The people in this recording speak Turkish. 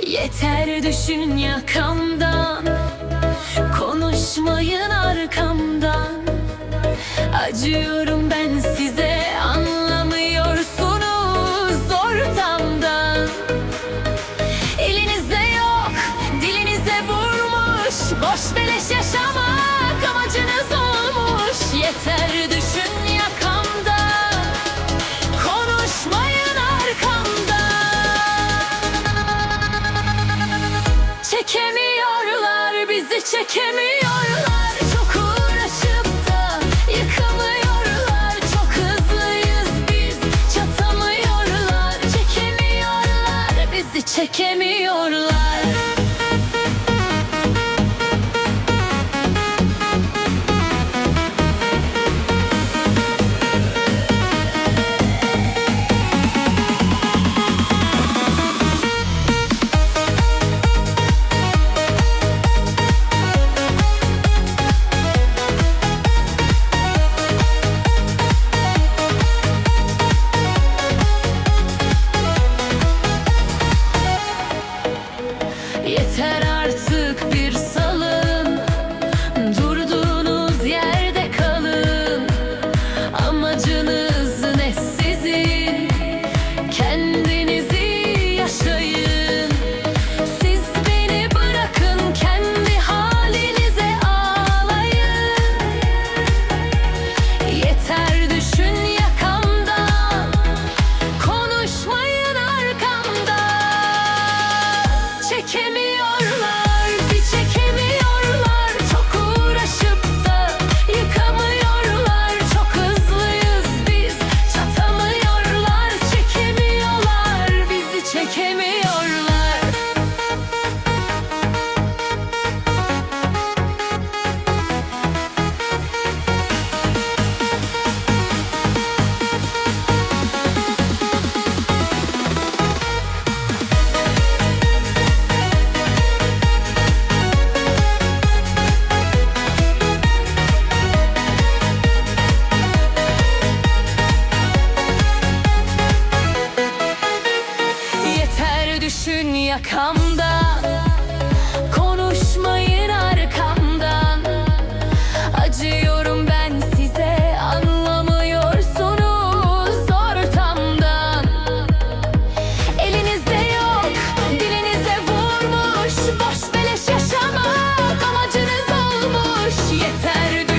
Yeter düşün yakamdan Konuşmayın arkamdan. Acıyorum ben size anlamıyorsunuz ortamdan. Elinizde yok dilinize vurmuş Boş beleş yaşamak amacınız olmuş. Yeter Çekemiyorlar bizi çekemiyorlar. Çok uğraşıp da yıkamıyorlar. Çok hızlıyız biz çatamıyorlar. Çekemiyorlar bizi çekemiyorlar bir salın. Durduğunuz yerde kalın. Amacınız ne sizin? Kendinizi yaşayın. Siz beni bırakın kendi halinize ağlayın. Yeter düşün yakamdan Konuşmayın arkamdan. Çekemiyorlar, Konuşmayın arkamdan. Acıyorum ben size anlamıyorsunuz ortamdan. Elinizde yok dilinize vurmuş. Boş beleş yaşamak amacınız olmuş. Yeter